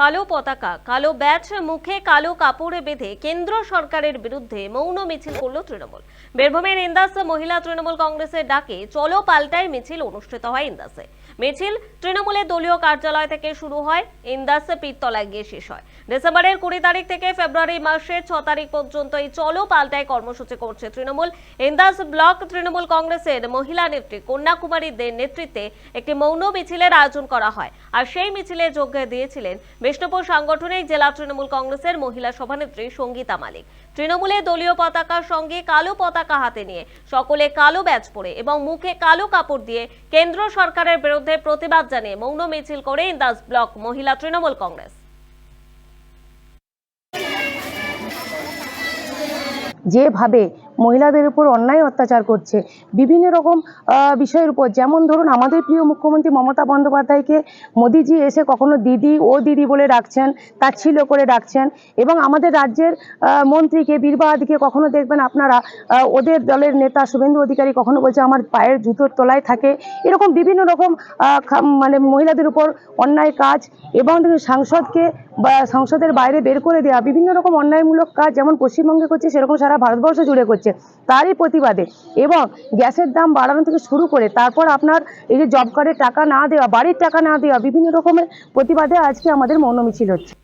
কালো পতাকা, কালো ব্যাচ মুখে কালো কাপড়ে বেঁধে কেন্দ্র সরকারের বিরুদ্ধে মৌন মিছিল করল তৃণমূল। বীরভূমের ইন্দাস মহিলা তৃণমূল কংগ্রেসের ডাকে চলো পাল্টায় মিছিল অনুষ্ঠিত হয় ইন্দাসে। মিছিল তৃণমূলের দলীয় কার্যালয় থেকে শুরু হয়, ইন্দাস পীরতলায় গিয়ে শেষ হয়। ডিসেম্বরের কুড়ি তারিখ থেকে ফেব্রুয়ারি মাসের ছ তারিখ পর্যন্ত এই চলো পাল্টায় কর্মসূচি করছে তৃণমূল। ইন্দাস ব্লক তৃণমূল কংগ্রেসের মহিলা নেত্রী কন্যাকুমারী দের নেতৃত্বে একটি মৌন মিছিলের আয়োজন করা হয়। আর সেই মিছিলে যোগ দিয়েছিলেন বিষ্ণুপুর সাংগঠনিক জেলা তৃণমূল কংগ্রেসের মহিলা সভানেত্রী সঙ্গীতা মালিক। তৃণমূলের দলীয় পতাকার সঙ্গে কালো পতাকা হাতে নিয়ে সকলে কালো ব্যাজ পরে এবং মুখে কালো কাপড় দিয়ে কেন্দ্র সরকারের বিরুদ্ধে প্রতিবাদ জানিয়ে মৌন মিছিল করে ইন্দাস ব্লক মহিলা তৃণমূল কংগ্রেস। যেভাবে মহিলাদের উপর অন্যায় অত্যাচার করছে। বিভিন্ন রকম বিষয়ের উপর। যেমন ধরুন, আমাদের প্রিয় মুখ্যমন্ত্রী মমতা বন্দ্যোপাধ্যায়কে মোদিজি এসে কখনো দিদি ও দিদি বলে ডাকছেন তাচ্ছিল্য করে ডাকছেন এবং আমাদের রাজ্যের মন্ত্রীকে বীরবাহাদিকে কখনো দেখবেন আপনারা ওদের দলের নেতা শুভেন্দু অধিকারী কখনো বলছে, আমার পায়ের জুতোর তলায় থাকে। এরকম বিভিন্ন রকম মানে মহিলাদের উপর অন্যায় কাজ এবং সাংসদকে বা সংসদের বাইরে বের করে দেওয়া বিভিন্ন রকম অন্যায়মূলক কাজ যেমন পশ্চিমবঙ্গে করছে, সেরকম সারা ভারতবর্ষ জুড়ে করছে, তারই প্রতিবাদে। এবং গ্যাসের দাম বাড়ানো থেকে শুরু করে তারপর আপনার এই যে জব কার্ডের টাকা না দেওয়া, বাড়ির টাকা না দেওয়া, বিভিন্ন রকমের প্রতিবাদে আজকে আমাদের মৌন মিছিল হচ্ছে।